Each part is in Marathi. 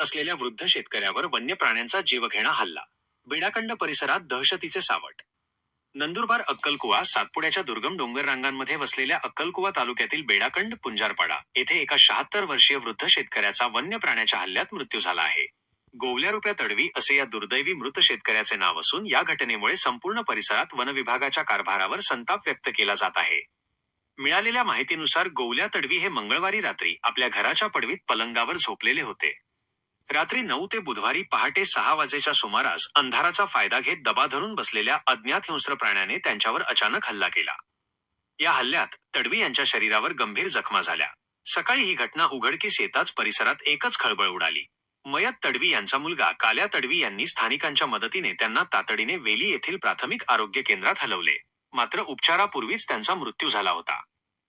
असलेल्या वृद्ध शेतकऱ्यावर वन्य प्राण्यांचा जीवघेणा हल्ला. बेडाकंड परिसरात दहशतीचे सावट. नंदुरबार अक्कलकुवा सातपुड्याच्या दुर्गम डोंगर रांगांमध्ये वसलेल्या अक्कलकुवा तालुक्यातील बेडाकंड पुंजारपाडा येथे एका शहात्तर वर्षीय वृद्ध शेतकऱ्याचा वन्य प्राण्याच्या हल्ल्यात मृत्यू झाला आहे. गोवल्या रुपया तडवी असे या दुर्दैवी मृत शेतकऱ्याचे नाव असून या घटनेमुळे संपूर्ण परिसरात वनविभागाच्या कारभारावर संताप व्यक्त केला जात आहे. मिळालेल्या माहितीनुसार गोवल्या तडवी हे मंगळवारी रात्री आपल्या घराच्या पडवीत पलंगावर झोपलेले होते. रात्री नऊ ते बुधवारी पहाटे सहा वाजेच्या सुमारास अंधाराचा फायदा घेत दबा धरून बसलेल्या अज्ञात हिंस्र प्राण्याने त्यांच्यावर अचानक हल्ला केला. या हल्ल्यात तडवी यांच्या शरीरावर गंभीर जखमा झाल्या. सकाळी ही घटना उघडकीस येताच परिसरात एकच खळबळ उडाली. मयत तडवी यांचा मुलगा काल्या तडवी यांनी स्थानिकांच्या मदतीने त्यांना तातडीने वेली येथील प्राथमिक आरोग्य केंद्रात हलवले. मात्र उपचारापूर्वीच त्यांचा मृत्यू झाला होता.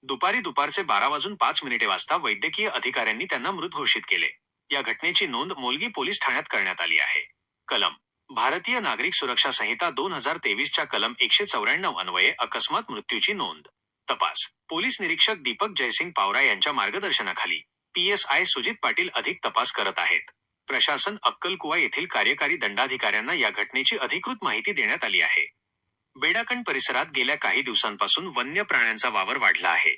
दुपारी दुपारचे बारा वाजून पाच मिनिटे वाजता वैद्यकीय अधिकाऱ्यांनी त्यांना मृत घोषित केले. या घटनेची नोंद मोलगी पोलीस ठाण्यात करण्यात आली आहे. कलम. भारतीय नागरिक सुरक्षा संहिता दोन हजार तेवीसच्या कलम एकशे चौऱ्याण्णव अन्वये अकस्मात मृत्यूची नोंद. तपास. पोलीस निरीक्षक दीपक जयसिंग पावरा यांच्या मार्गदर्शनाखाली P S I Sujit Patil अधिक तपास करत आहेत. प्रशासन अक्कलकुवा येथील कार्यकारी दंडाधिकाऱ्यांना या घटनेची अधिकृत माहिती देण्यात आली आहे. बेडाकण परिसरात गेल्या काही दिवसांपासून वन्य प्राण्यांचा वावर वाढला आहे.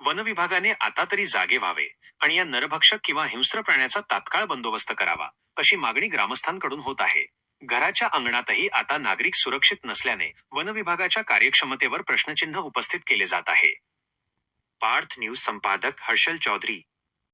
वनविभागाने आता तरी जागे व्हावे आणि या नरभक्षक किंवा हिंस्र प्राण्याचा तात्काळ बंदोबस्त करावा अशी मागणी ग्रामस्थांकडून होत आहे. घराच्या अंगणातही आता नागरिक सुरक्षित नसल्याने वनविभागाच्या कार्यक्षमतेवर प्रश्नचिन्ह उपस्थित केले जात आहे. पार्थ न्यूज संपादक हर्षल चौधरी